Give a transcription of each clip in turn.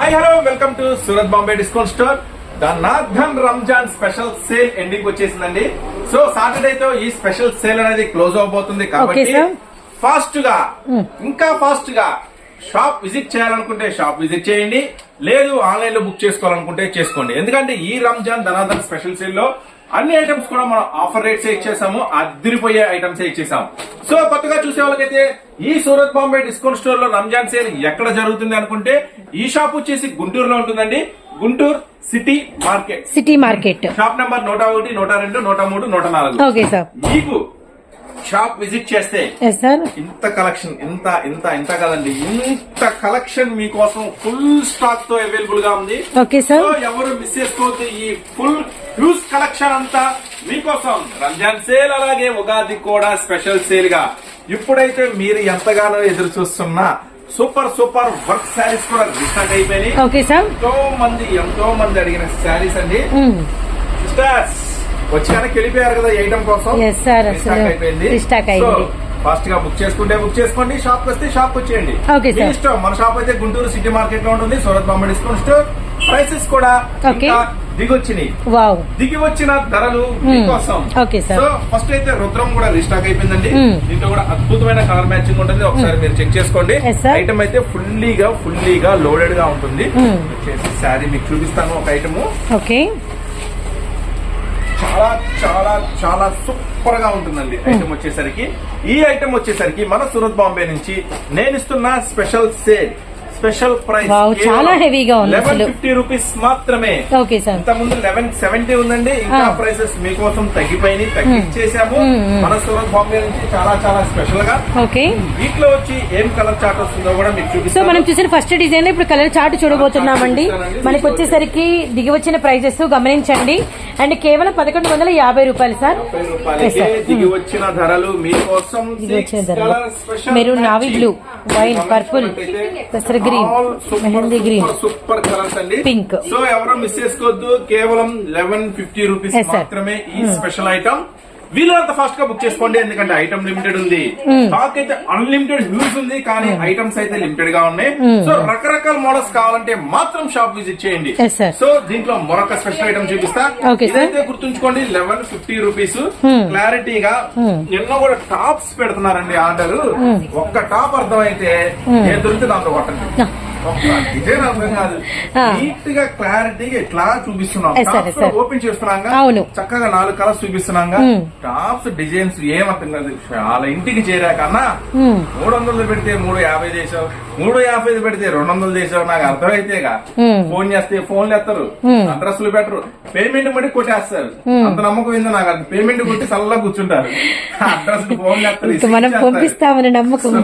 Hi hello welcome to Surat Bombay discount store the northern Ramzan special sale ending వచ్చేసిందండి. So Saturday తో ఈ special sale అనేది close అవబోతుంది కాబట్టి. ఫాస్ట్గా ఇంకా ఫాస్ట్గా షాప్ విజిట్ చేయాలనుకుంటే షాప్ విజిట్ చేయండి. లేదు ఆన్లైన్లో బుక్ చేసుకోవాలనుకుంటే చేసుకోండి. ఎందుకంటే ఈ రంజాన్ ధనాధన్ స్పెషల్ సేల్లో అన్ని ఐటమ్స్ కూడా మనం ఆఫర్ రేట్స్ ఇచ్చేసాము అదిరిపోయే ఐటమ్స్ ఇచ్చేసాము. సో కొత్తగా చూసే వాళ్ళకైతే ఈ సూరత్ బాంబే డిస్కౌంట్ స్టోర్లో రంజాన్ సేల్ ఎక్కడ జరుగుతుంది అనుకుంటే ఈ షాప్ వచ్చేసి గుంటూరులో ఉంటుందండి. Guntur city market. City market. Shop number నూట ఒకటి నూట రెండు నూట మూడు నూట నాలుగు. మీకు షాప్ విజిట్ చేస్తే ఇంత కలెక్షన్ ఇంత ఇంత ఇంత కదండి. ఇంత కలెక్షన్ మీకోసం ఫుల్ స్టాక్తో అవైలబుల్గా ఉంది ఓకే సో సార్ ఎవరు మిస్ చేసుకోవద్దు ఈ ఫుల్ హ్యూజ్ కలెక్షన్ అంతా మీకోసం. రంజాన్ సేల్ అలాగే ఉగాది కూడా స్పెషల్ సేల్గా ఇప్పుడైతే మీరు ఎంతగానో ఎదురు చూస్తున్న సూపర్ సూపర్ వర్క్ శారీస్ కూడా రీస్టార్ట్ అయిపోయినాయి. ఓకే సార్ ఎంతో మంది ఎంతో మంది అడిగిన శారీస్ అండి. Hmm. సిస్టర్స్ వచ్చి వెళ్ళిపోయారు కదా ఐటమ్ కోసం? అసలు restock అయింది. ఫాస్ట్గా బుక్ చేసుకుంటే బుక్ చేసుకోండి షాప్ వస్తే షాప్ వచ్చేయండి. ఇష్టం. మన షాప్ అయితే గుంటూరు సిటీ మార్కెట్లో ఉంటుంది Surat Bombay discount store prices కూడా దిగొచ్చినాయి. దిగి వచ్చిన ధరలు sir. సో ఫస్ట్ అయితే రుద్రం కూడా రీస్టాక్ అయిపోయిందండి. Hmm. దీంట్లో కూడా అద్భుతమైన కలర్ మ్యాచింగ్ ఉంటుంది. ఒకసారి మీరు చెక్ చేసుకోండి. ఐటమ్ అయితే ఫుల్లీగా ఫుల్లీగా లోడెడ్గా ఉంటుంది. Hmm. వచ్చేసి శారీ మీకు చూపిస్తాను ఒక ఐటమ్ ఓకే చాలా చాలా చాలా సూపర్గా ఉంటుందండి ఐటమ్ వచ్చేసరికి. ఈ ఐటమ్ వచ్చేసరికి మన సూరత్ బాంబే నుంచి నేను ఇస్తున్న స్పెషల్ సేల్ స్పెషల్ ప్రైస్ చాలా heavy గా ఉంది లెవెన్ అసలు. ఫిఫ్టీ రూపీస్ మాత్రమే. Okay sir. ఇంత ముందు లెవెన్ సెవెంటీ ఉందండి. ఇంకా. ప్రైసెస్ మీకోసం తగ్గిపోయినాయి తగ్గించేసాము. మన సూరత్ బాంబే నుంచి చాలా చాలా స్పెషల్గా ఓకే. వీటిలో వచ్చి ఏం కలర్ చార్ట్ వస్తుందో కూడా మీకు సో చూపిస్తాను మనం చూసిన ఫస్ట్ డిజైన్ ఇప్పుడు కలర్ చార్ట్ చూడబోతున్నామండి. మనకి వచ్చేసరికి దిగి వచ్చిన ప్రైజెస్ గమనించండి. అండ్ కేవలం పదకొండు వందల యాభై రూపాయలు సార్. దిగి వచ్చిన ధరలు మీకోసం maroon navy. Blue wine purple పెసర గ్రీన్. గ్రీన్. సూపర్ కలర్స్ అండి. Pink. సో ఎవరు మిస్ చేసుకోవద్దు. కేవలం లెవెన్ ఫిఫ్టీ రూపీస్. మాత్రమే ఈ స్పెషల్ ఐటమ్ వీళ్ళంత ఫాస్ట్గా బుక్ చేసుకోండి ఎందుకంటే ఐటమ్ లిమిటెడ్ ఉంది. స్టాక్ అయితే అన్లిమిటెడ్ హ్యూజ్ ఉంది కానీ ఐటమ్స్ అయితే లిమిటెడ్గా ఉన్నాయి. సో రకరకాల మోడల్స్ కావాలంటే మాత్రం షాప్ విజిట్ చేయండి. సో దీంట్లో మరొక స్పెషల్ ఐటమ్ చూపిస్తా. ఇదైతే గుర్తుంచుకోండి లెవెన్ ఫిఫ్టీ రూపీస్ Hmm. క్లారిటీగా ఎన్నో కూడా టాప్స్ పెడుతున్నారండి ఆర్డర్. ఒక్క టాప్ అర్థమైతే ఏం దొరికితే దాంతో కొట్టండి. నీట్గా క్లారిటీగా ఎట్లా చూపిస్తున్నాం. ఓపెన్ చేస్తున్నాగా అవును. చక్కగా నాలుగు కలర్స్ చూపిస్తున్నాగా Hmm. టాప్స్ డిజైన్స్ కాదు చాలా ఇంటికి చేరాకన్నా. మూడు వందలు పెడితే మూడు యాభై చేసావు మూడు యాభై పెడితే రెండు వందలు చేసావు నాకు అర్థమైతేగా. ఫోన్ చేస్తే ఫోన్లు ఎత్తారు. అడ్రస్లు పెట్టరు. పేమెంట్ బట్టి కొట్టేస్తారు. అంత నమ్మకం ఏందో నాకు అది పేమెంట్ కొట్టి చల్లగా కూర్చుంటారు. అడ్రస్ ఫోన్ చేస్తారు ఇంకా మనం పంపిస్తామని నమ్మకం.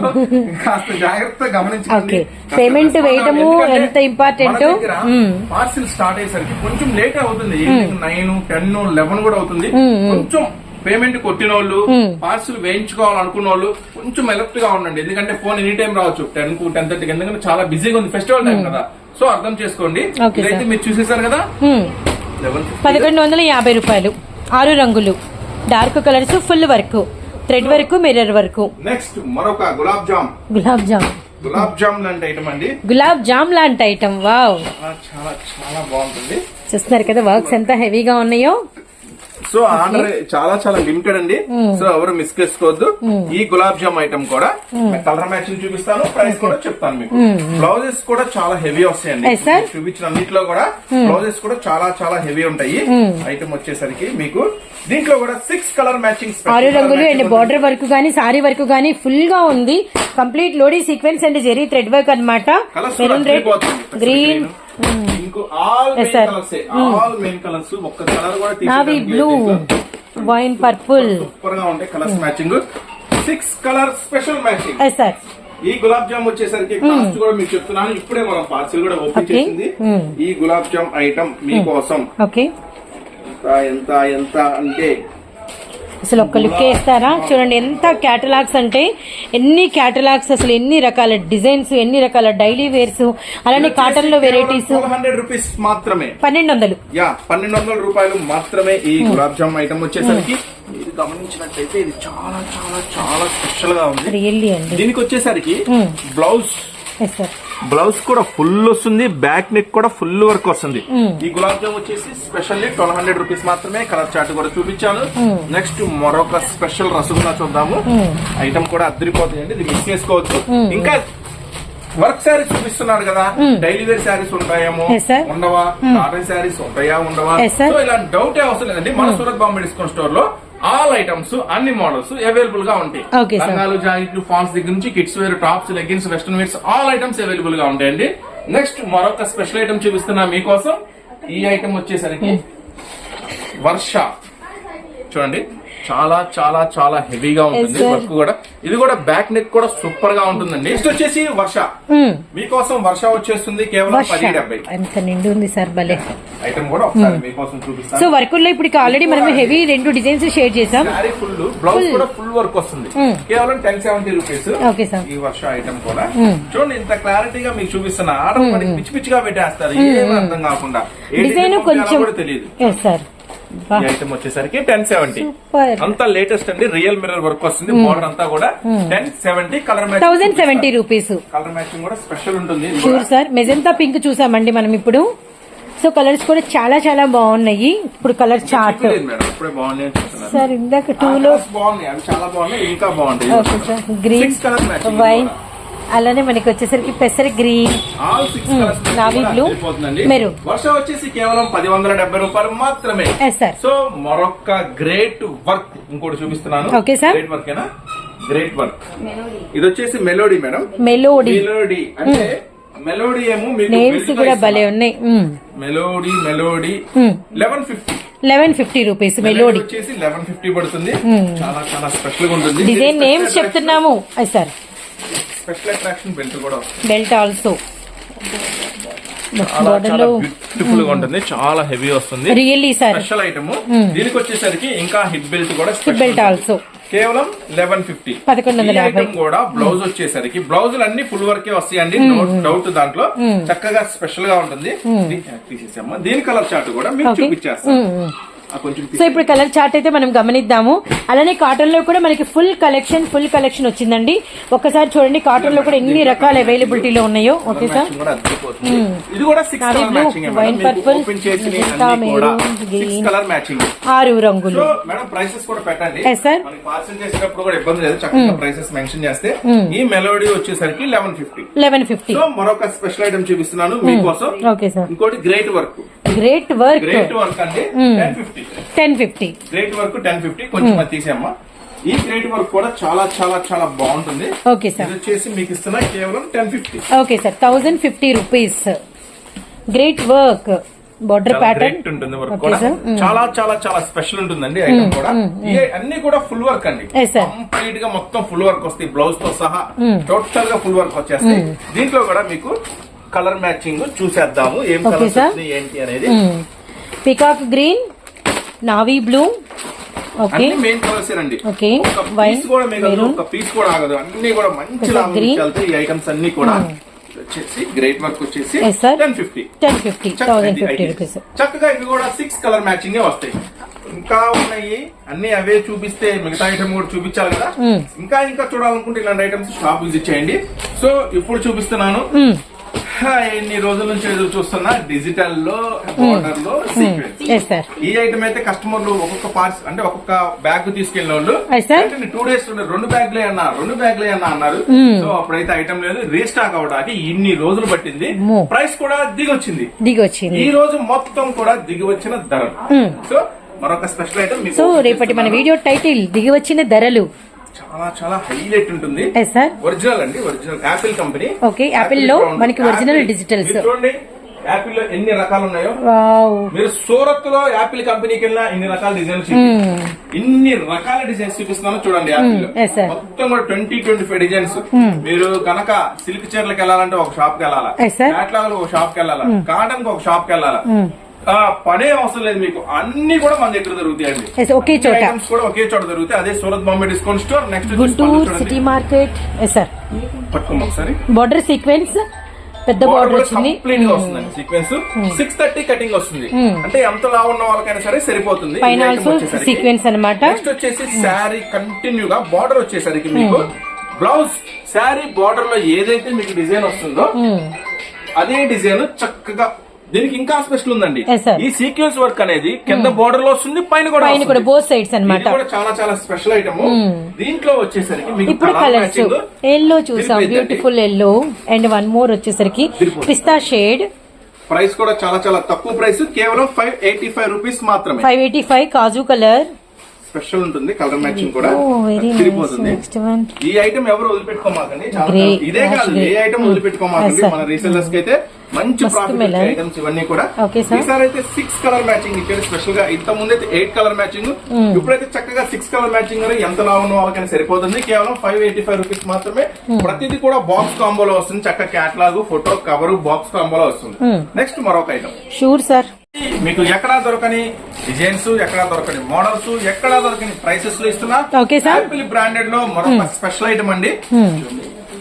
కాస్త జాగ్రత్తగా గమనించండి. Payment వేయటము ఎంత? Hmm. పార్సిల్ స్టార్ట్ అయ్యేసరికి కొంచెం లేట్ అవుతుంది. నైన్ టెన్ లెవెన్ కూడా అవుతుంది. కొంచెం పేమెంట్ కొట్టిన వాళ్ళు పార్సిల్ వేయించుకోవాలనుకున్న వాళ్ళు కొంచెం ఎలర్ట్గా ఉండండి. ఎందుకంటే ఫోన్ ఎనీ టైం రావచ్చు. టెన్కు టెన్ థర్టీకి. ఎందుకంటే చాలా బిజీగా ఉంది. ఫెస్టివల్ టైం కదా. సో అర్థం చేసుకోండి. ఇదైతే మీరు చూసేసారు కదా? పదకొండు వందల యాభై రూపాయలు. ఆరు రంగులు. Dark colours full work. Thread work mirror work. Next మరొక గులాబ్ జామ్. గులాబ్ జామ్. గులాబ్ జామ్ లాంటి ఐటమ్ అండి. గులాబ్ జామ్ లాంటి ఐటమ్ వావ్. చాలా చాలా చాలా బాగుంటుంది. చూస్తున్నారు కదా వర్క్స్ ఎంత హెవీగా ఉన్నాయో. సో ఆర్డర్ చాలా చాలా లిమిటెడ్ అండి. సో ఎవరు మిస్ చేసుకోవద్దు. ఈ గులాబ్ జామ్ ఐటమ్ కూడా కలర్ మ్యాచింగ్ చూపిస్తాను ప్రైస్ కూడా చెప్తాను మీకు. బ్లౌజెస్ కూడా చాలా హెవీ వస్తాయండి. చూపించిన అన్నిట్లో కూడా బ్లౌజెస్ కూడా చాలా చాలా హెవీ ఉంటాయి. ఐటమ్ వచ్చేసరికి మీకు దీంట్లో కూడా సిక్స్ కలర్ మ్యాచింగ్ ఆరు రంగులు అండ్ బార్డర్ వర్క్ గానీ సారీ వర్క్ గానీ ఫుల్గా ఉంది. Complete Lodi sequence and zari thread work అనమాట కలర్స్ మెరూన్ రెడ్ గ్రీన్ ఇంకో all Yes, main sir. Colours all main colours ఒక్క కలర్ కూడా నావీ బ్లూ. వైన్ పర్పుల్ సూపర్గా ఉంటాయి colours matching six colour special matching yes sir ఈ గులాబ్ జామ్ వచ్చేసరికి cost కూడా మీకు చెప్తున్నాను. ఇప్పుడే మనం పార్సిల్ కూడా ఓపెన్. చేసింది. Hmm. ఈ గులాబ్ జామ్ ఐటమ్ మీకోసం. ఓకే ఎంత ఎంత ఎంత అంటే అసలు ఒక్క లుక్ వేస్తారా చూడండి ఎంత క్యాటలాగ్స్ అంటే ఎన్ని క్యాటలాగ్స్ అసలు ఎన్ని రకాల డిజైన్స్ ఎన్ని రకాల డైలీ వేర్స్ అలానే కాటన్లో వెరైటీస్ హండ్రెడ్ రూపీస్ మాత్రమే. పన్నెండు వందలు యా పన్నెండు వందల రూపాయలు మాత్రమే ఈ గులాబ్ జామ్ ఐటమ్ వచ్చేసరికి. మీరు గమనించినట్టయితే ఇది చాలా చాలా చాలా స్పెషల్గా ఉంది. దీనికి వచ్చేసరికి Hmm. బ్లౌజ్ బ్లౌజ్ కూడా ఫుల్ వస్తుంది బ్యాక్ నెక్ కూడా ఫుల్ వర్క్ వస్తుంది. ఈ గులాబ్ జామ్ వచ్చేసి స్పెషల్లీ ట్వెల్వ్ హండ్రెడ్ రూపీస్ మాత్రమే కలర్ చార్ట్ కూడా చూపించాను. నెక్స్ట్ మరొక స్పెషల్ రసగుల్లా చూద్దాము. ఐటమ్ కూడా అద్దరిపోతాయండి ఇది మిస్ చేసుకోవచ్చు. ఇంకా వర్క్ శారీస్ చూపిస్తున్నారు కదా డైలీ వేర్ శారీస్ ఉంటాయేమో. ఉండవా? కాటన్ శారీస్ ఉంటాయా ఉండవా. సో ఇలా డౌట్ అవసరం లేదండి. మన సూరత్ బాంబే డిస్కౌంట్ స్టోర్లో ఆల్ ఐటమ్స్ అన్ని మోడల్స్ అవైలబుల్గా ఉంటాయి. లంగాలు జాకెట్లు ఫాన్స్ దగ్గర నుంచి kids wear tops leggings western wears all items అవైలబుల్గా ఉంటాయండి. నెక్స్ట్ మరొక స్పెషల్ ఐటమ్ చూపిస్తున్నా మీకోసం. ఈ ఐటమ్ వచ్చేసరికి వర్ష. చూడండి చాలా చాలా చాలా హెవీగా ఉంటుంది. వర్క్ కూడా. ఇది కూడా బ్యాక్ నెక్ కూడా సూపర్గా ఉంటుందండి. నెక్స్ట్ వచ్చేసి వర్ష. మీకోసం వర్ష వచ్చేస్తుంది కేవలం పది డెబ్బై. ఎంత నిండు ఉంది సార్ భలే. ఐటమ్ కూడా ఒకసారి మీకోసం సో చూపిస్తాను వర్కుల్లో ఇప్పుడు ఆల్రెడీ మనం హెవీ రెండు డిజైన్స్ షేర్ చేసాం. ఫుల్ బ్లౌజ్ కూడా ఫుల్ వర్క్ వస్తుంది. కేవలం ten seventy rupees okay sir ఈ వర్ష ఐటమ్ కూడా. చూడండి ఇంత క్లారిటీగా మీకు చూపిస్తున్నా. ఆర్డర్ మనకి పిచ్చి పిచ్చిగా పెట్టేస్తారు. ఏమీ అర్థం కాకుండా. డిజైన్ కొంచెం తెలియదు. సార్ ఈ ఐటమ్ వచ్చేసరికి టెన్ సెవెంటీ అంతా లేటెస్ట్ అండి. రియల్ మిర్రర్ వర్క్ వస్తుంది. బోర్డర్ అంతా కూడా ten seventy colour thousand seventy rupees colour matching కూడా స్పెషల్ ఉంటుంది. షూర్. సార్ మెజంతా పింక్ చూసామండి మనం ఇప్పుడు. సో కలర్స్ కూడా చాలా చాలా బాగున్నాయి. ఇప్పుడు కలర్ చార్ట్ సార్ ఇందాక టూ లో బాగున్నాయి. చాలా బాగున్నాయి. ఇంకా బాగుంటాయి. గ్రీన్ Six అలానే మనకి వచ్చేసరికి పెసర green. All six colours navy blue, maroon. Varsha వచ్చేసి కేవలం పది వందల డెబ్బై రూపాయలు మాత్రమే. సార్ సో మరొక గ్రేట్ వర్క్ ఇంకోటి చూపిస్తున్నాను. Okay, sir. గ్రేట్ వర్క్ ఏనా? గ్రేట్ వర్క్ ఇది వచ్చేసి మెలోడీ మేడం మెలోడీ మెలోడీ అంటే మెలోడీ ఏమో మీకు నేమ్స్ కూడా. భలే ఉన్నాయి. Melody melody eleven fifty eleven fifty rupees melody వచ్చేసి లెవెన్ ఫిఫ్టీ పడుతుంది. చాలా చాలా స్పెషల్గా ఉంటుంది. డిజైన్ నేమ్స్ చెప్తున్నాము. అది సార్ స్పెషల్ అట్రాక్షన్ బెల్ట్ కూడా బెల్ట్ ఆల్సో. చాలా బోర్డర్ చాలా లో బ్యూటిఫుల్గా ఉంటుంది చాలా హెవీ వస్తుంది. రియల్లీ సార్ స్పెషల్ ఐటమ్ దీనికి వచ్చేసరికి ఇంకా హిప్ బెల్ట్ కూడా హిప్ బెల్ట్ ఆల్సో కేవలం లెవెన్ ఫిఫ్టీ యాభై. కూడా బ్లౌజ్ వచ్చేసరికి బ్లౌజులు అన్ని ఫుల్ వర్కే వస్తాయండి నో డౌట్ దాంట్లో. చక్కగా స్పెషల్గా ఉంటుంది. తీసేసామ్మా దీని కలర్ చార్ట్ కూడా మీకు Okay. సో ఇప్పుడు కలర్ చార్ట్ అయితే మనం గమనిద్దాము. అలానే కాటన్లో కూడా మనకి ఫుల్ కలెక్షన్ ఫుల్ కలెక్షన్ వచ్చిందండి. ఒక్కసారి చూడండి కాటన్లో కూడా ఎన్ని రకాల అవైలబిలిటీలో ఉన్నాయో. Okay sir. కలర్ మ్యాచింగ్ ఆరు రంగులు. మెన్షన్ చేస్తే ఈ మెలోడీ వచ్చేసరికి eleven fifty eleven fifty so మరొక స్పెషల్ ఐటమ్ చూపిస్తున్నాను మీకోసం. ఓకే సార్ ఇంకోటి great work great work great work అండి. Ten fifty ten fifty. Great work ten fifty కొంచెం తీసేమ్మా ఈ గ్రేట్ వర్క్ కూడా చాలా చాలా చాలా బాగుంటుంది. Okay sir. వచ్చేసి మీకు ఇస్తున్నా కేవలం ten fifty. Okay sir. Thousand fifty rupees. Great work border pattern ఉంటుంది వర్క్ ఓకే కూడా. సార్. చాలా చాలా చాలా స్పెషల్ ఉంటుందండి ఐటమ్ కూడా. ఈ అన్ని కూడా ఫుల్ వర్క్ అండి. కంప్లీట్గా మొత్తం ఫుల్ వర్క్ వస్తాయి. బ్లౌజ్తో సహా టోటల్గా ఫుల్ వర్క్ వచ్చేస్తాయి. దీంట్లో కూడా మీకు కలర్ మ్యాచింగ్ చూసేద్దాము. ఏం. వస్తున్నాయి ఏంటి అనేది. Peacock green navy blue. Okay main colours అండి ఓకే ఒక వైన్ పీస్ కూడా మీకు మెరూన్ ఒక పీస్ కూడా ఆగదు. అన్ని కూడా మంచి లాభం ఈ ఐటమ్స్ అన్ని కూడా వచ్చేసి గ్రేట్ వర్క్ వచ్చేసి. Ten fifty ten fifty thousand fifty rupees చక్కగా ఇవి కూడా సిక్స్ కలర్ మ్యాచింగ్ వస్తాయి. ఇంకా ఉన్నాయి. అన్ని అవే చూపిస్తే మిగతా ఐటమ్ కూడా చూపించాలి కదా. ఇంకా ఇంకా చూడాలనుకుంటే ఇలాంటి ఐటమ్స్ షాప్ విజిట్ చేయండి. సో ఇప్పుడు చూపిస్తున్నాను. హా, ఎన్ని రోజుల నుంచి ఎదురు చూస్తున్నా డిజిటల్లో బోర్డర్లో సీక్వెన్స్ ఈ ఐటమ్ అయితే కస్టమర్లు ఒక్కొక్క పార్ట్స్ అంటే ఒక్కొక్క బ్యాగ్ తీసుకెళ్ళిన వాళ్ళు. టూ డేస్ రెండు బ్యాగ్లే అన్నా రెండు బ్యాగ్లే అన్నా అన్నారు. సో అప్పుడైతే ఐటమ్ లేదు. రీస్టాక్ అవడానికి ఇన్ని రోజులు పట్టింది. ప్రైస్ కూడా దిగొచ్చింది. దిగి వచ్చింది ఈ రోజు మొత్తం కూడా దిగి వచ్చిన ధరలు సో మరొక స్పెషల్ ఐటమ్ సో రేపటి మన వీడియో టైటిల్ దిగి వచ్చిన ధరలు. చాలా చాలా హైలైట్ ఉంటుంది. ఒరిజినల్ అండి original Apple company Okay, Apple లో మనకి original digitals. చూడండి యాపిల్లో ఎన్ని రకాలు ఉన్నాయో. మీరు సూరత్లో యాపిల్ కంపెనీకి వెళ్ళినా ఇన్ని రకాల డిజైన్స్ ఇన్ని రకాల డిజైన్స్ చూపిస్తున్నాను చూడండి యాపిల్ sir. మొత్తం కూడా ట్వంటీ ట్వంటీ ఫైవ్ డిజైన్స్ మీరు కనుక సిల్క్ చీరలకు వెళ్ళాలంటే ఒక షాప్కి వెళ్ళాలా. క్యాట్లాగ్ ఒక షాప్కి వెళ్ళాలా? కాటన్కి ఒక షాప్కి వెళ్ళాలా? పనే అవసరం లేదు మీకు. అన్ని కూడా మన దగ్గర దొరుకుతాయండి ఒకే చోట. ఐటమ్స్ కూడా ఒకే చోట దొరుకుతాయి అదే Surat Bombay discount store next Guntur city market. Sir పట్టుకోండి ఒకసారి. బార్డర్ సీక్వెన్స్ పెద్ద బార్డర్ వచ్చింది. కంప్లీట్గా వస్తుందండి సీక్వెన్స్ సిక్స్ థర్టీ కటింగ్ వస్తుంది. అంటే ఎంత లావు ఉన్న వాళ్ళకైనా సరే సరిపోతుంది. పైన. సీక్వెన్స్ అనమాట నెక్స్ట్ వచ్చేసి శారీ కంటిన్యూ గా బార్డర్ వచ్చేసరికి మీకు బ్లౌజ్ శారీ బార్డర్లో ఏదైతే మీకు డిజైన్ వస్తుందో అదే డిజైన్ చక్కగా దీనికి ఇంకా స్పెషల్ ఉందండి. ఈ సీక్వెన్స్ వర్క్ అనేది కింద బార్డర్లో వస్తుంది పైన కూడా పైన కూడా వస్తుంది. బోత్ సైడ్స్ అన్నమాట. కూడా చాలా చాలా స్పెషల్ ఐటమ్ దీంట్లో వచ్చేసరికి మీకు ఇప్పుడు colour కలర్స్ matching ఎల్లో చూసాం. Beautiful yellow and one more వచ్చేసరికి. పిస్తా షేడ్ ప్రైస్ కూడా చాలా చాలా తక్కువ ప్రైస్ కేవలం ఫైవ్ ఎయిటీ ఫైవ్ రూపీస్ మాత్రమే. ఫైవ్ ఎయిటీ ఫైవ్ కాజు కలర్ స్పెషల్ ఉంటుంది కలర్ మ్యాచింగ్ కూడా. నైస్ తిరిగిపోతుంది. నెక్స్ట్ వన్ ఈ ఐటమ్ ఎవరు వదిలిపెట్టుకోమాకండి ఇదే కాదు. ఏ ఐటమ్ వదిలిపెట్టుకోమాకండి Yes, sir. మన రీసెల్లర్స్కి అయితే. మంచి ప్రాఫిట్. ఐటమ్స్ ఇవన్నీ కూడా. ఈసారి అయితే సిక్స్ కలర్ మ్యాచింగ్ ఇచ్చారు స్పెషల్గా. ఇంత ముందు అయితే ఎయిట్ కలర్ మ్యాచింగ్ Hmm. ఇప్పుడైతే చక్కగా సిక్స్ కలర్ మ్యాచింగ్ ఎంత లా ఉన్న వాళ్ళకైనా సరిపోతుంది. కేవలం ఫైవ్ ఎయిటీ ఫైవ్ రూపీస్ మాత్రమే. Hmm. ప్రతిదీ కూడా బాక్స్ కాంబోలో వస్తుంది. చక్కగా క్యాట్లాగ్ ఫోటో కవర్ బాక్స్ కాంబోలో వస్తుంది. Hmm. నెక్స్ట్ మరొక ఐటమ్ షూర్ సార్ మీకు ఎక్కడా దొరకని డిజైన్స్ ఎక్కడా దొరకని మోడల్స్ ఎక్కడా దొరకని ప్రైసెస్లో ఇస్తున్నా. యాపిల్ బ్రాండెడ్లో మరొక స్పెషల్ ఐటమ్ అండి. Hmm.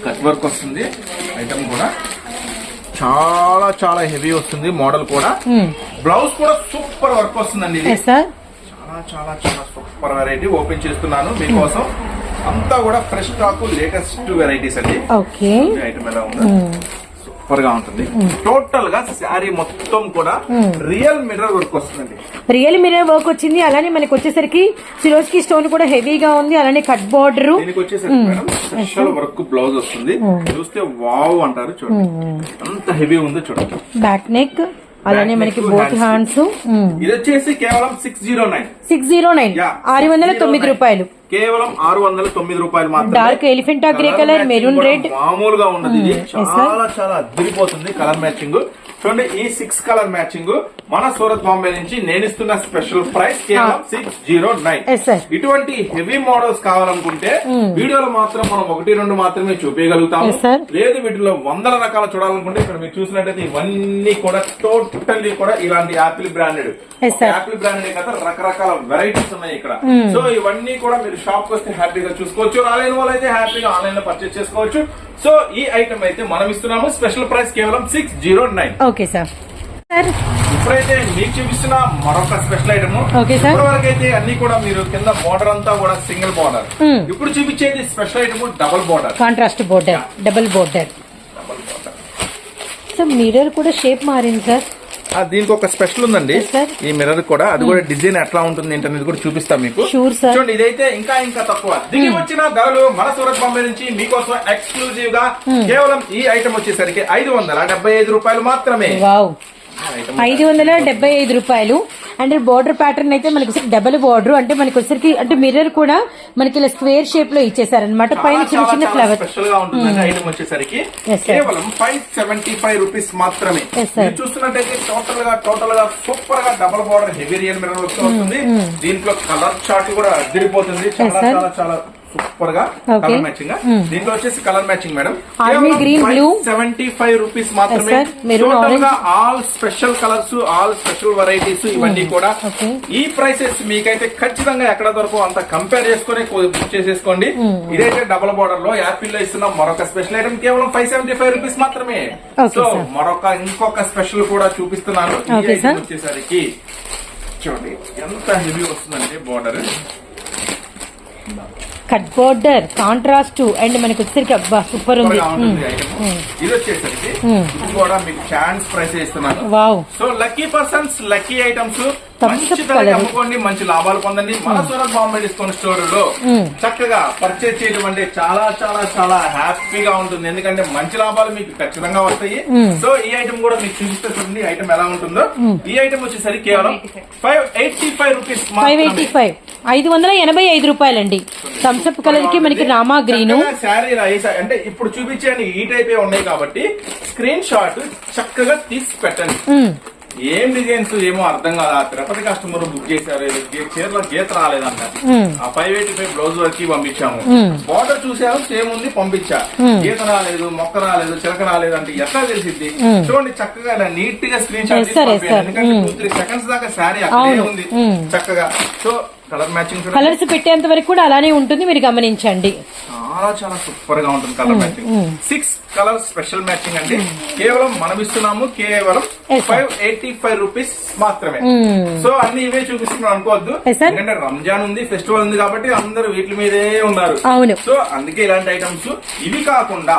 కట్ వర్క్ వస్తుంది. ఐటమ్ కూడా. చాలా చాలా హెవీ వస్తుంది మోడల్ కూడా. బ్లౌజ్ కూడా సూపర్ వర్క్ వస్తుందండి ఇది. చాలా చాలా చాలా సూపర్ వెరైటీ ఓపెన్ చేస్తున్నాను మీకోసం. అంతా కూడా ఫ్రెష్ స్టాక్ లేటెస్ట్ వెరైటీస్ అండి. ఓకే ఐటమ్ ఎలా ఉందో. సూపర్గా ఉంటుంది. టోటల్గా శారీ మొత్తం కూడా రియల్ మిర్రర్ వర్క్ వస్తుందండి. రియల్ మిర్రర్ వర్క్ వచ్చింది. అలానే మనకి వచ్చేసరికి సిరోస్కి స్టోన్ కూడా హెవీగా ఉంది. అలానే కట్ బార్డర్. దీనికి వచ్చేసరికి మేడం స్పెషల్ వర్క్ బ్లౌజ్ వస్తుంది. చూస్తే వావ్ అంటారు చూడండి. ఎంత హెవీ ఉందో చూడండి. Back neck. అలానే మనకి బోత్. హ్యాండ్స్ ఇది వచ్చేసి కేవలం six zero nine six zero nine ఆరు వందల తొమ్మిది రూపాయలు. కేవలం ఆరు వందల తొమ్మిది రూపాయలు మాత్రమే. Dark elephant grey colour maroon red మామూలుగా ఉన్నది. ఇది sir. చాలా చాలా అదిరిపోతుంది కలర్ మ్యాచింగ్ చూడండి ఈ సిక్స్ కలర్ మ్యాచింగ్ మన సూరత్ బాంబే నుంచి నేను ఇస్తున్న స్పెషల్ ప్రైస్ కేవలం సిక్స్ జీరో నైన్. ఇటువంటి హెవీ మోడల్స్ కావాలనుకుంటే వీడియోలో మాత్రం మనం ఒకటి రెండు మాత్రమే చూపించగలుగుతాము. లేదు వీటిలో వందల రకాలు చూడాలనుకుంటే ఇక్కడ మీరు చూసినట్టయితే ఇవన్నీ కూడా టోటల్లీ కూడా ఇలాంటి యాపిల్ బ్రాండెడ్. యాపిల్ బ్రాండెడ్ కదా రకరకాల వెరైటీస్ ఉన్నాయి ఇక్కడ. సో ఇవన్నీ కూడా మీరు షాప్కి వస్తే హ్యాపీగా చూసుకోవచ్చు. రాలేని వాళ్ళు అయితే హ్యాపీగా ఆన్లైన్లో పర్చేస్ చేసుకోవచ్చు. సో ఈ ఐటమ్ అయితే మనం ఇస్తున్నాము. స్పెషల్ ప్రైస్ కేవలం six zero nine okay sir ఇప్పుడైతే మీకు చూపిస్తున్న మరొక స్పెషల్ ఐటమ్. ఇప్పటి వరకు అయితే అన్ని కూడా మీరు కింద బోర్డర్ అంతా కూడా సింగిల్ బోర్డర్. ఇప్పుడు చూపించేది special item double border contrast border double border double border sir mirror కూడా షేప్ మారింది సార్. దీనికి ఒక స్పెషల్ ఉందండి. ఈ మిర్రర్ కూడా. అది కూడా డిజైన్ ఎట్లా ఉంటుంది ఏంటనేది కూడా చూపిస్తాం మీకు. చూడండి ఇదైతే ఇంకా ఇంకా తక్కువ. దిగి వచ్చిన ధరలు మన సూరత్ బాంబే నుంచి మీకోసం ఎక్స్క్లూజివ్గా కేవలం ఈ ఐటమ్ వచ్చేసరికి ఐదు వందల డెబ్బై ఐదు రూపాయలు మాత్రమే. ఐదు వందల డెబ్బై ఐదు రూపాయలు. అంటే బోర్డర్ ప్యాటర్న్ అయితే మనకి డబుల్ బోర్డర్ అంటే మనకి వచ్చేసరికి అంటే మిర్రర్ కూడా మనకి ఇలా స్క్వేర్ షేప్లో ఇచ్చేసారనమాట పైన చిన్న చిన్న ఫ్లవర్ స్పెషల్గా ఉంటుంది ఐటమ్ వచ్చేసరికి. కేవలం ఫైవ్ సెవెంటీ ఫైవ్ రూపీస్ మాత్రమే. Yes, sir. మీరు చూస్తున్నట్టయితే టోటల్గా టోటల్గా సూపర్గా double border heavy real mirror వస్తుంది. దీంట్లో కలర్ చార్ట్ కూడా చాలా. చాలా చాలా సూపర్గా. కలర్ మ్యాచింగ్ దీంట్లో వచ్చేసి colour matching madam Army green, blue. Seventy five rupees మాత్రమే టోటల్గా. All special colours all special varieties ఇవన్నీ కూడా Okay. ఈ ప్రైసెస్ మీకైతే ఖచ్చితంగా ఎక్కడ దొరకవు అంత కంపేర్ చేసుకుని బుక్ చేసేసుకోండి ఇదైతే డబుల్ బోర్డర్లో యాపిల్లో ఇస్తున్న మరొక స్పెషల్ ఐటమ్ కేవలం ఫైవ్ సెవెంటీ ఫైవ్ రూపీస్ మాత్రమే సో. మరొక ఇంకొక స్పెషల్ కూడా చూపిస్తున్నాను. వచ్చేసరికి చూడండి ఎంత హెవీ వస్తుందంటే border cut border contrast and మనకి వచ్చేసరికి అబ్బా సూపర్ ఉంది. ఇది వచ్చేసరికి ఇది కూడా మీకు ఛాన్స్ ప్రైస్ ఇస్తున్నాను wow so lucky persons lucky items అమ్ముకోండి మంచి లాభాలు పొందండి. మన సూరత్ బాంబే డిస్కౌంట్ స్టోర్లో చక్కగా పర్చేజ్ చేయడం అంటే చాలా చాలా చాలా హ్యాపీగా ఉంటుంది. ఎందుకంటే మంచి లాభాలు మీకు ఖచ్చితంగా వస్తాయి. సో ఈ ఐటమ్ కూడా మీకు చూపిస్తే చూడండి ఐటమ్ ఎలా ఉంటుందో. ఈ ఐటమ్ వచ్చేసరికి కేవలం five eighty five rupees five eighty five ఐదు వందల ఎనభై ఐదు రూపాయలండి. థమ్స్అప్ కలర్కి మనకి రామా గ్రీన్ శారీ అంటే ఇప్పుడు చూపించే ఈ టైప్ ఉన్నాయి కాబట్టి స్క్రీన్ షాట్ చక్కగా తీసి పెట్టండి. ఏం డిజైన్స్ ఏమో అర్థం కాదు. ఆ తిరుపతి కస్టమర్ బుక్ చేశారు చీరలో గీత రాలేదంట ఆ ఫైవ్ ఎయిటీ ఫైవ్ బ్లౌజ్ వరకు పంపించాము బార్డర్ చూసాము సేమ్ ఉంది పంపించా. గీత రాలేదు మొక్క రాలేదు చిలక రాలేదు అంటే ఎట్లా తెలిసింది చూడండి చక్కగా నీట్గా స్క్రీన్ షాట్. ఎందుకంటే టూ త్రీ సెకండ్స్ దాకా శారీ అక్కడే. ఉంది. చక్కగా. సో కలర్ మ్యాచింగ్ కలర్స్ పెట్టేంత వరకు కూడా అలానే ఉంటుంది. మీరు గమనించండి. చాలా చాలా సూపర్గా ఉంటుంది colour matching. Six colour special matching అండి. కేవలం మనం ఇస్తున్నాము కేవలం. ఫైవ్ ఎయిటీ ఫైవ్ రూపీస్ మాత్రమే. సో అన్ని ఇవే చూపిస్తున్నాం అనుకోవద్దు. ఎందుకంటే రంజాన్ ఉంది ఫెస్టివల్ ఉంది కాబట్టి అందరూ వీటి మీదే ఉన్నారు. సో అందుకే ఇలాంటి ఐటమ్స్ ఇవి కాకుండా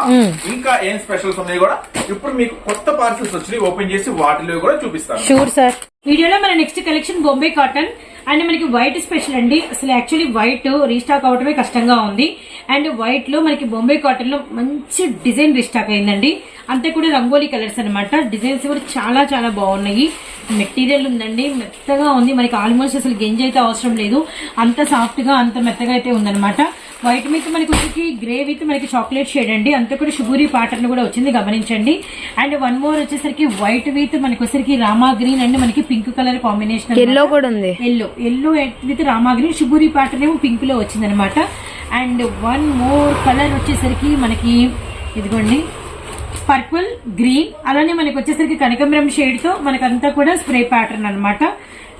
ఇంకా ఏం స్పెషల్స్ ఉన్నాయి కూడా ఇప్పుడు మీకు కొత్త పార్సల్స్ వచ్చినాయి ఓపెన్ చేసి వాటిలో కూడా చూపిస్తాను. షూర్ సార్ వీడియోలో మన next collection Bombay cotton and మనకి వైట్ స్పెషల్ అండి. అసలు యాక్చువల్లీ వైట్ రీస్టాక్ అవటమే కష్టంగా ఉంది. అండ్ వైట్లో మనకి బొంబే కాటన్లో మంచి డిజైన్ రీస్టాక్ అయిందండి. అంతే కూడా రంగోలీ కలర్స్ అన్నమాట. డిజైన్స్ కూడా చాలా చాలా బాగున్నాయి. మెటీరియల్ ఉందండి. మెత్తగా ఉంది. మనకి ఆల్మోస్ట్ అసలు గెంజ్ అయితే అవసరం లేదు. అంత సాఫ్ట్గా అంత మెత్తగా అయితే ఉందన్నమాట. వైట్ మీద మనకి వచ్చి గ్రే విత్ మనకి చాక్లెట్ షేడ్ అండి. అంతా కూడా షుగూరి ప్యాటర్న్ కూడా వచ్చింది గమనించండి. అండ్ వన్ మోర్ వచ్చేసరికి వైట్ విత్ మనకి వచ్చేసరికి రామా గ్రీన్ అండ్ మనకి పింక్ కలర్ కాంబినేషన్ ఎల్లో కూడా ఉంది. Yellow yellow with Rama green షుగూరి ప్యాటర్న్ ఏమో పింక్లో వచ్చింది అనమాట అండ్ వన్ మోర్ కలర్ వచ్చేసరికి మనకి ఇదిగోండి. Purple green. అలానే మనకి వచ్చేసరికి కనకంబరం షేడ్తో మనకంతా కూడా స్ప్రే ప్యాటర్న్ అనమాట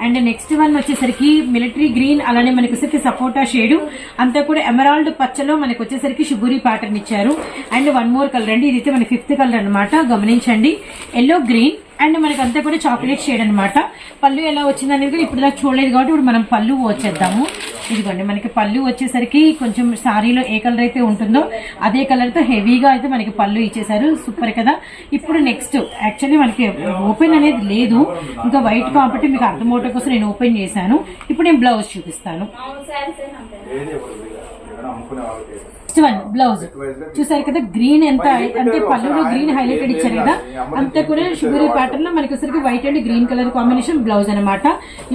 అండ్ నెక్స్ట్ వన్ వచ్చేసరికి మిలిటరీ గ్రీన్ అలానే మనకి వచ్చేసరికి సపోటా షేడ్. అంతా కూడా ఎమరాల్డ్ పచ్చలో మనకి వచ్చేసరికి షుగూరి ప్యాటర్న్ ఇచ్చారు. అండ్ వన్ మోర్ కలర్ అండి ఇదైతే మన ఫిఫ్త్ కలర్ అనమాట గమనించండి. ఎల్లో గ్రీన్ అండ్ మనకి అంతా కూడా చాక్లెట్ షేడ్ అన్నమాట. పళ్ళు ఎలా వచ్చింది అనేది కూడా ఇప్పుడు దాకా చూడలేదు కాబట్టి ఇప్పుడు మనం పళ్ళు వచ్చేద్దాము. ఇదిగోండి మనకి పళ్ళు వచ్చేసరికి కొంచెం సారీలో ఏ కలర్ అయితే ఉంటుందో అదే కలర్తో హెవీగా అయితే మనకి పళ్ళు ఇచ్చేసారు సూపర్ కదా. ఇప్పుడు నెక్స్ట్ యాక్చువల్లీ మనకి ఓపెన్ అనేది లేదు. ఇంకా వైట్ కాబట్టి మీకు అర్థమవటం కోసం నేను ఓపెన్ చేశాను. ఇప్పుడు నేను బ్లౌజ్ చూపిస్తాను. Next one blouse. చూసారు కదా గ్రీన్ ఎంత అంటే పళ్ళులో గ్రీన్ హైలైటెడ్ ఇచ్చారు కదా. అంతా కూడా షుగరీ ప్యాటర్న్లో మనకి వచ్చేసరికి white and green colour combination blouse అన్నమాట.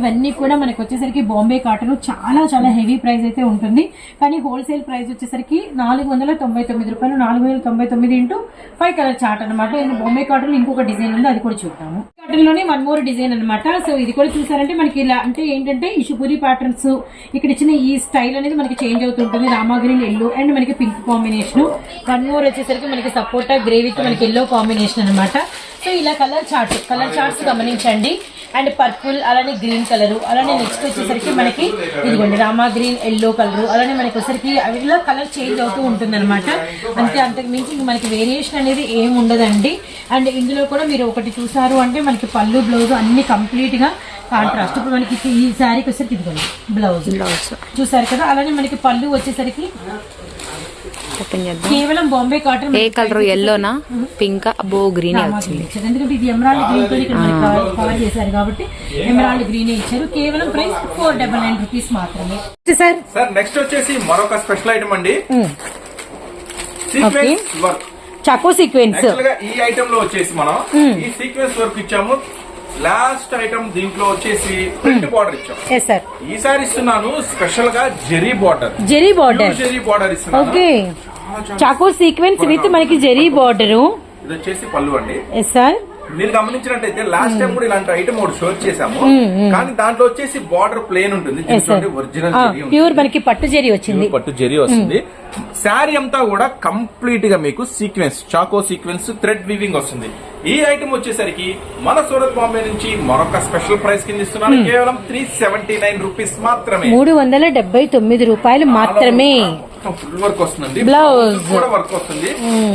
ఇవన్నీ కూడా మనకి వచ్చేసరికి బాంబే కాటన్ చాలా చాలా హెవీ ప్రైస్ అయితే ఉంటుంది. కానీ హోల్సేల్ ప్రైస్ వచ్చేసరికి నాలుగు వందల తొంభై తొమ్మిది రూపాయలు నాలుగు వందల తొంభై తొమ్మిది ఇంటూ ఫైవ్ కలర్ చార్ట్ అనమాట బాంబే కాటన్ ఇంకొక డిజైన్ ఉంది అది కూడా చూద్దాము. లోనే వన్ మోర్ డిజైన్ అనమాట సో ఇది కూడా చూసారంటే మనకి ఇలా అంటే ఏంటంటే ఈ ప్యాటర్న్స్ ఇక్కడ ఇచ్చిన ఈ స్టైల్ అనేది మనకి చేంజ్ అవుతుంటుంది. రామాగ్రీన్ ఎల్లో అండ్ మనకి పింక్ కాంబినేషన్ వన్ మోర్ వచ్చేసరికి మనకి సపోటా గ్రే మనకి ఎల్లో కాంబినేషన్ అనమాట సో ఇలా కలర్ చార్ట్ కలర్ చార్ట్స్ గమనించండి. అండ్ పర్పుల్ అలానే గ్రీన్ కలర్ అలానే నెక్స్ట్ వచ్చేసరికి మనకి ఇదిగోండి రామా గ్రీన్ ఎల్లో కలర్ అలానే మనకి వచ్చేసరికి అవి ఇలా కలర్ చేంజ్ అవుతూ ఉంటుంది అనమాట అంతే అంతకు మించి మనకి వేరియేషన్ అనేది ఏం ఉండదండి. అండ్ ఇందులో కూడా మీరు ఒకటి చూసారు అంటే మనకి పళ్ళు బ్లౌజ్ అన్ని కంప్లీట్గా కాంట్రాస్ట్ ఇప్పుడు మనకి ఈ శారీకి వచ్చేసరికి ఇదిగోండి బ్లౌజ్. బ్లౌజ్. చూసారు కదా అలానే మనకి పళ్ళు వచ్చేసరికి ఓపెన్ చేద్దాం. కేవలం బాంబే కాటన్ ఏ కలర్? ఎల్లోనా పింక్ బో గ్రీన్ ఇచ్చారు ఎందుకంటే ఇది ఎమరాల్డ్ గ్రీన్తో ఇక్కడ మనకి కవర్- చేశారు కాబట్టి ఎమరాల్డ్ గ్రీన్ ఇచ్చారు. కేవలం price four double nine rupees మాత్రమే. సార్. సార్ నెక్స్ట్ వచ్చేసి మరొక స్పెషల్ ఐటమ్ అండి. సీక్వెన్స్ వర్క్ చాకో సీక్వెన్స్ యాక్చువల్గా ఈ ఐటమ్లో వచ్చేసి మనం ఈ సీక్వెన్స్ వర్క్ ఇచ్చాము. లాస్ట్ ఐటమ్ దీంట్లో వచ్చేసి ప్రింట్ బార్డర్ ఇచ్చాం. ఎస్ సార్ ఈసారి ఇస్తున్నాను స్పెషల్గా జెరీ border zari border zari border ఇస్తున్నాను. ఓకే చాకో సీక్వెన్స్ విత్ మనకి జెరీ బార్డర్ ఇది వచ్చేసి పళ్ళు అండి. ఎస్ సార్ మీరు గమనించినట్టయితే లాస్ట్ టైం కూడా ఇలాంటి ఐటమ్ ఒకటి షో చేసాము కానీ దాంట్లో వచ్చేసి బార్డర్ ప్లేన్ ఉంటుంది. ఒరిజినల్ ప్యూర్ మనకి పట్టు జెరీ వచ్చింది. పట్టు జెరీ వస్తుంది. శారీ అంతా కూడా కంప్లీట్గా మీకు సీక్వెన్స్ చాకో సీక్వెన్స్ థ్రెడ్ వీవింగ్ వస్తుంది. ఈ ఐటమ్ వచ్చేసరికి మన సూరత్ బాంబే నుంచి మరొక స్పెషల్ ప్రైస్ కింద ఇస్తున్నాను. కేవలం త్రీ సెవెంటీ నైన్ రూపీస్ మాత్రమే. మూడు వందల డెబ్బై తొమ్మిది రూపాయలు మాత్రమే. ఫుల్ వర్క్ వస్తుంది. Blouse. కూడా వర్క్ వస్తుంది.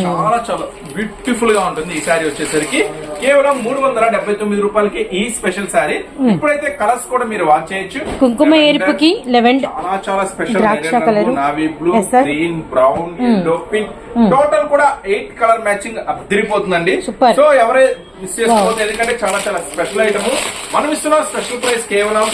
చాలా చాలా బ్యూటిఫుల్గా ఉంటుంది ఈ శారీ వచ్చేసరికి. కేవలం మూడు వందల డెబ్బై తొమ్మిది రూపాయలకి ఈ స్పెషల్ శారీ. ఇప్పుడైతే కలర్స్ కూడా మీరు వాచ్ చేయొచ్చు. కుంకుమ ఎరుపుకి లెవెన్ చాలా చాలా special. Navy blue. Green brown yellow pink total కూడా eight colour matching Super. So ఎవరే మిస్ చేసుకోవద్దు. ఎందుకంటే చాలా చాలా స్పెషల్ ఐటమ్ మనం ఇస్తున్న స్పెషల్ ప్రైస్ కేవలం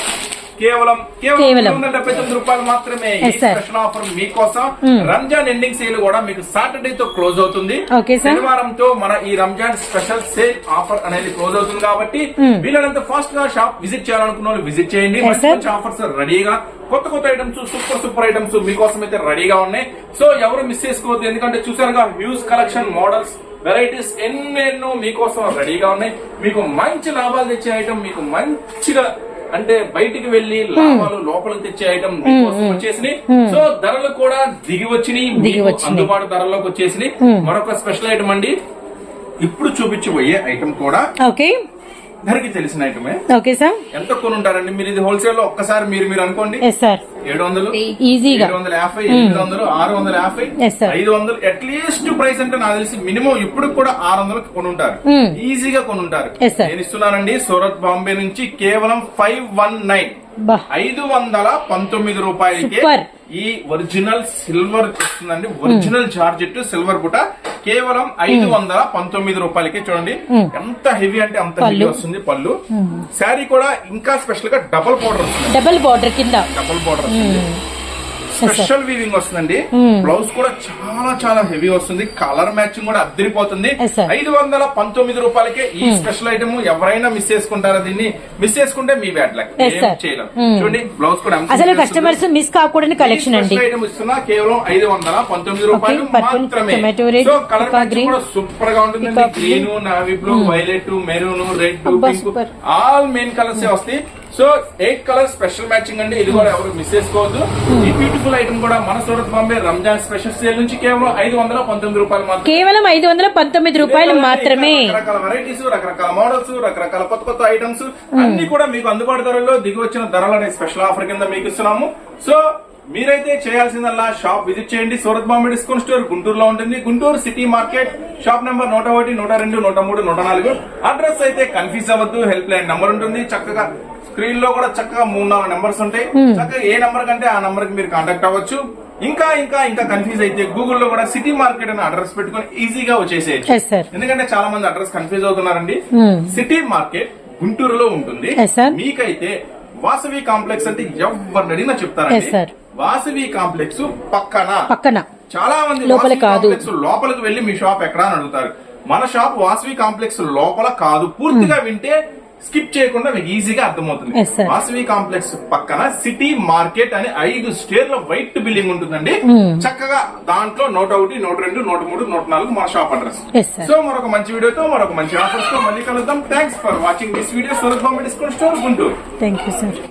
కేవలం కేవలం వందల డెబ్బై తొమ్మిది రూపాయలు మాత్రమే. స్పెషల్ ఆఫర్ మీకోసం. రంజాన్ ఎండింగ్ సేల్ కూడా మీకు సాటర్డే తో క్లోజ్ అవుతుంది. శనివారంతో మన ఈ రంజాన్ స్పెషల్ సేల్ ఆఫర్ అనేది క్లోజ్ అవుతుంది కాబట్టి వీళ్ళంత ఫాస్ట్గా షాప్ విజిట్ చేయాలనుకున్న వాళ్ళు విజిట్ చేయండి. మంచి. మంచి ఆఫర్స్ రెడీగా కొత్త కొత్త ఐటమ్స్ సూపర్ సూపర్ ఐటమ్స్ మీకోసం అయితే రెడీగా ఉన్నాయి. సో ఎవరు మిస్ చేసుకోవద్దు. ఎందుకంటే చూసారుగా హ్యూజ్ కలెక్షన్ మోడల్స్ వెరైటీస్ ఎన్నెన్నో మీకోసం రెడీగా ఉన్నాయి. మీకు మంచి లాభాలు తెచ్చే ఐటమ్ మీకు మంచిగా అంటే బయటికి వెళ్ళి లాభాలు లోపలికి తెచ్చే ఐటమ్ వచ్చేసినాయి. సో ధరలు కూడా దిగి వచ్చినాయి. అందుబాటు ధరలోకి వచ్చేసినాయి. మరొక స్పెషల్ ఐటమ్ అండి. ఇప్పుడు చూపించబోయే ఐటమ్ కూడా ఓకే ధరకి తెలిసిన ఐటమే ఓకే సార్ ఎంత కొనుంటారండి? మీరు ఇది హోల్సేల్లో ఒక్కసారి మీరు మీరు అనుకోండి. ఎస్ సార్ ఏడు వందలు ఈజీగా ఏడు వందల యాభై ఎనిమిది వందలు ఆరు వందల యాభై Yes, sir. ఐదు వందలు అట్లీస్ట్ ప్రైస్ అంటే నాకు తెలిసి మినిమం ఇప్పుడు కూడా ఆరు వందలు కొనుంటారు. Hmm. ఈజీగా కొనుంటారు. Yes, sir. నేను ఇస్తున్నానండి సూరత్ బాంబే నుంచి కేవలం ఫైవ్ వన్ నైన్ ఐదు వందల పంతొమ్మిది రూపాయలకి. ఈ ఒరిజినల్ సిల్వర్ వస్తుందండి ఒరిజినల్ జార్జెట్ సిల్వర్ బుట్ట కేవలం ఐదు వందల పంతొమ్మిది రూపాయలకి చూడండి. ఎంత హెవీ అంటే అంత హెవీ వస్తుంది పళ్ళు. శారీ కూడా ఇంకా స్పెషల్గా డబుల్ పౌడర్ వస్తుంది. డబుల్ బార్డర్ కింద. డబుల్ పౌడర్ వస్తుంది. స్పెషల్ వీవింగ్ వస్తుందండి. బ్లౌజ్ కూడా చాలా చాలా హెవీ వస్తుంది. కలర్ మ్యాచింగ్ కూడా అద్దరిపోతుంది. ఐదు వందల పంతొమ్మిది రూపాయలకే ఈ స్పెషల్ ఐటమ్ ఎవరైనా మిస్ చేసుకుంటారా దీన్ని? మిస్ చేసుకుంటే మీ బ్యాడ్ లక్. చేయలేం. చూడండి బ్లౌజ్ కూడా అసలు కస్టమర్స్ మిస్ కాకూడని కలెక్షన్ అండి. ఐటమ్ ఇస్తున్నా కేవలం ఐదు వందల పంతొమ్మిది రూపాయలు మాత్రమే. సో కలర్ కూడా సూపర్గా peacock green navy blue violet maroon red pink. All main colours వస్తాయి. So eight colour special matching అండి? ఇది కూడా ఎవరు మిస్ చేసుకోవద్దు. ఈ బ్యూటిఫుల్ ఐటమ్ కూడా మన సూరత్ బాంబే రంజాన్ స్పెషల్ సేల్ నుంచి కేవలం ఐదు వందల పంతొమ్మిది రూపాయలు మాత్రమే. కేవలం ఐదు వందల పంతొమ్మిది రూపాయలు మాత్రమే. రకరకాల వెరైటీస్ రకరకాల మోడల్స్ రకరకాల కొత్త కొత్త ఐటమ్స్ అన్ని కూడా మీకు అందుబాటు ధరల్లో దిగి వచ్చిన ధరలు అనే స్పెషల్ ఆఫర్ కింద మీకు ఇస్తున్నాము. సో మీరైతే చేయాల్సిందల్లా షాప్ విజిట్ చేయండి. సూరత్ బాంబే డిస్కౌంట్ స్టోర్ గుంటూరులో ఉంటుంది. Guntur city market shop number నూట ఒకటి నూట రెండు నూట మూడు నూట నాలుగు. అడ్రస్ అయితే కన్ఫ్యూజ్ అవ్వద్దు. హెల్ప్ లైన్ నంబర్ ఉంటుంది. చక్కగా స్క్రీన్లో కూడా చక్కగా మూడు నాలుగు నెంబర్స్ ఉంటాయి. చక్కగా ఏ నంబర్ కంటే ఆ నంబర్కి మీరు కాంటాక్ట్ అవ్వచ్చు. ఇంకా ఇంకా ఇంకా కన్ఫ్యూజ్ అయితే గూగుల్లో కూడా సిటీ మార్కెట్ అని అడ్రస్ పెట్టుకొని ఈజీగా వచ్చేసేయచ్చు. ఎందుకంటే చాలా మంది అడ్రస్ కన్ఫ్యూజ్ అవుతున్నారండి. సిటీ మార్కెట్ గుంటూరులో ఉంటుంది. మీకైతే వాసవి కాంప్లెక్స్ అంటే ఎవరిని అడిగినా చెప్తారండి. వాసవి కాంప్లెక్స్ పక్కన. పక్కన. చాలా మంది లోపల కాదు. కాంప్లెక్స్ లోపలికి వెళ్ళి మీ షాప్ ఎక్కడ అని అడుగుతారు. మన షాప్ వాసవి కాంప్లెక్స్ లోపల కాదు. పూర్తిగా వింటే స్కిప్ చేయకుండా మీకు ఈజీగా అర్థమవుతుంది. వాసవి కాంప్లెక్స్ పక్కన సిటీ మార్కెట్ అని ఐదు స్టేర్ల వైట్ బిల్డింగ్ ఉంటుందండి. చక్కగా దాంట్లో నూట ఒకటి నూట రెండు నూట మూడు నూట నాలుగు మా షాప్ అడ్రస్. సో మరొక మంచి వీడియోతో మరొక మంచి ఆఫర్స్తో మళ్ళీ కలుద్దాం. Thanks for watching this video Bombay discount store Guntur. Thank you sir